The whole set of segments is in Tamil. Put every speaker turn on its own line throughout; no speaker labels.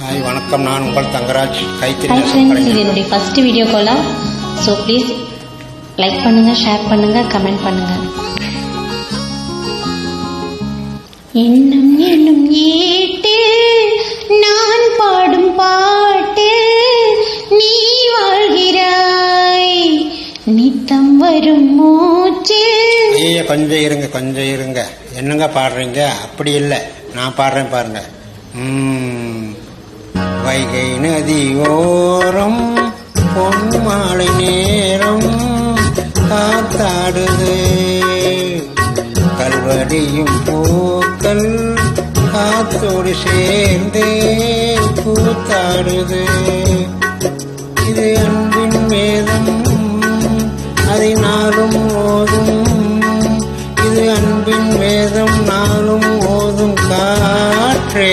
ஹாய் வணக்கம். நான் உங்கள் தங்கராஜ். கைத்தறி
ஹாய் ஃப்ரெண்ட்ஸ் இது. என்னுடைய ஃபர்ஸ்ட் வீடியோ காலா ஸோ ப்ளீஸ் லைக் பண்ணுங்க ஷேர் பண்ணுங்க கமெண்ட் பண்ணுங்க. என்னும் என்னும் ஏட்டு நான் பாடும் பாட்டு நீ வாழ்கிறாய். நித்தம் வரும் மூச்சு.
ஐயா கொஞ்சம் இருங்க கொஞ்சம் இருங்க. என்னங்க பாடுறீங்க? அப்படி இல்லை. நான் பாடுறேன் பாருங்க. ம், வைகை நதி ஓரம் பொன் மாலை நேரம் காத்தாடுது. கல்வடியும் பூக்கள் காத்தோடு சேர்ந்தே கூத்தாடுது இது அன்பின் வேதம் அதை நாளும் ஓதும். இது அன்பின் வேதம் நாளும் ஓதும் காற்றே.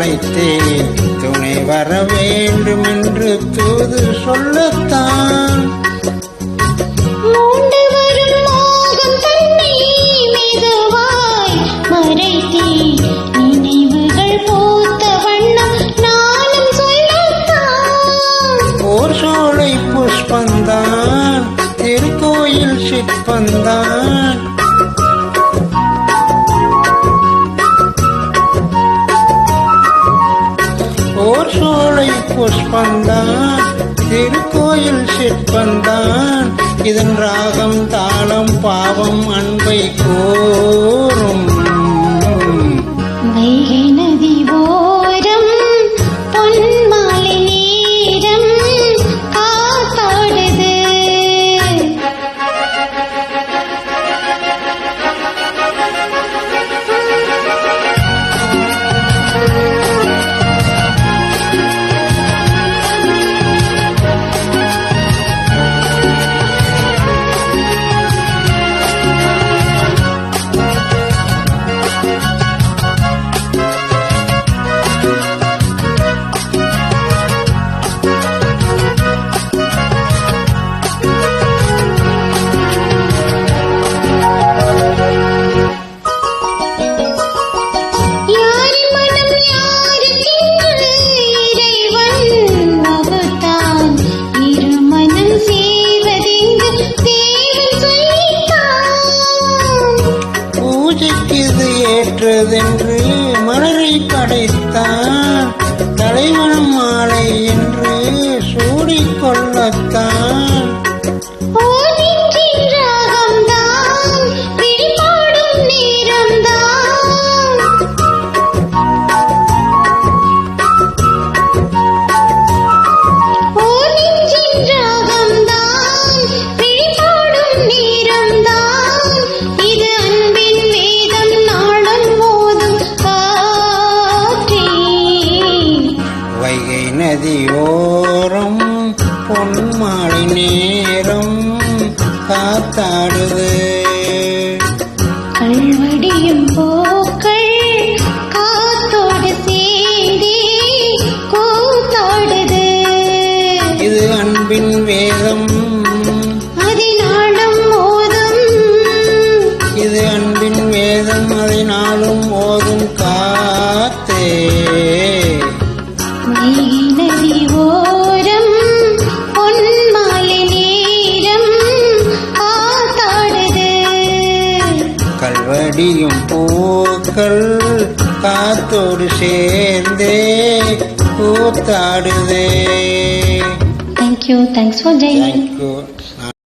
அழைத்தேன் துணை வர வேண்டும் என்று தூது சொல்லத்தான். ஓர் சோலை புஷ்பந்தான் திருக்கோயில் சிற்பந்தான். இதன் ராகம் தாளம் பாவம் அன்பை கோரும். ஏற்றதென்று மலரை படைத்தான். தலைவனம் மாலை என்று சூடிக்கொள்ளத்தான். மாலை நேரம் காத்தாடுது. பூக்கள் காத்தோடு சேர்ந்தே கூத்தாடுதே.
Thank you thanks for joining
thank you